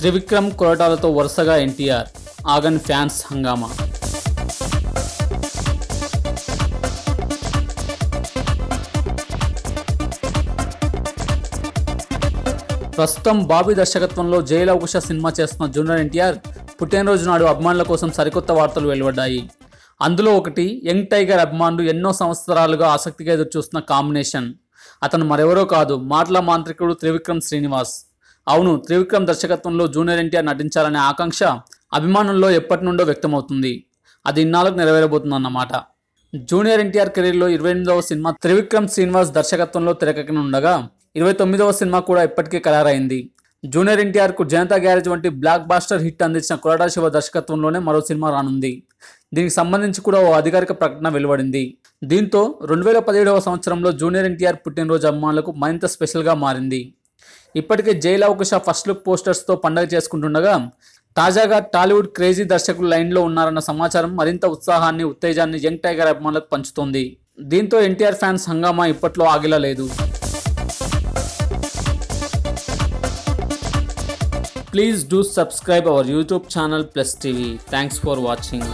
త్రివిక్రమ్ కొరటాలతో వరుసగా ఎన్టీఆర్ ఆగన్ ఫ్యాన్స్ హంగామా. ప్రస్తుతం బాబీ దర్శకత్వంలో జయలవకుశ సినిమా చేస్తున్న జూనియర్ ఎన్టీఆర్ పుట్టినరోజు నాడు అభిమానుల కోసం సరికొత్త వార్తలు వెలువడ్డాయి. అందులో ఒకటి యంగ్ టైగర్ అభిమానులు ఎన్నో సంవత్సరాలుగా ఆసక్తిగా ఎదురుచూస్తున్న కాంబినేషన్. అతను మరెవరో కాదు మాటల మాంత్రికుడు త్రివిక్రమ్ శ్రీనివాస్. అవును త్రివిక్రమ్ దర్శకత్వంలో జూనియర్ ఎన్టీఆర్ నటించాలనే ఆకాంక్ష అభిమానుల్లో ఎప్పటి నుండో వ్యక్తమవుతుంది. అది ఇన్నాళ్ళకు నెరవేరబోతుందన్నమాట. జూనియర్ ఎన్టీఆర్ కెరీర్లో ఇరవై ఎనిమిదవ సినిమా త్రివిక్రమ్ శ్రీనివాస్ దర్శకత్వంలో తెరకెక్కనుండగా ఇరవై తొమ్మిదవ సినిమా కూడా ఇప్పటికే ఖరారైంది. జూనియర్ ఎన్టీఆర్కు జనతా గ్యారేజ్ వంటి బ్లాక్ బాస్టర్ హిట్ అందించిన కొరడా శివ దర్శకత్వంలోనే మరో సినిమా రానుంది. దీనికి సంబంధించి కూడా ఓ అధికారిక ప్రకటన వెలువడింది. దీంతో రెండు వేల పదిహేడవ సంవత్సరంలో జూనియర్ ఎన్టీఆర్ పుట్టినరోజు అభిమానులకు మరింత స్పెషల్గా మారింది. ఇప్పటికే జైల్ అవకాశ ఫస్ట్ లుక్ పోస్టర్స్తో పండగ చేసుకుంటుండగా తాజాగా టాలీవుడ్ క్రేజీ దర్శకులు లైన్లో ఉన్నారన్న సమాచారం మరింత ఉత్సాహాన్ని ఉత్తేజాన్ని యంగ్ టైగర్ అభిమానులకు పంచుతోంది. దీంతో ఎన్టీఆర్ ఫ్యాన్స్ హంగామా ఇప్పట్లో ఆగిలా లేదు. Please do subscribe our YouTube channel plus TV. Thanks for watching.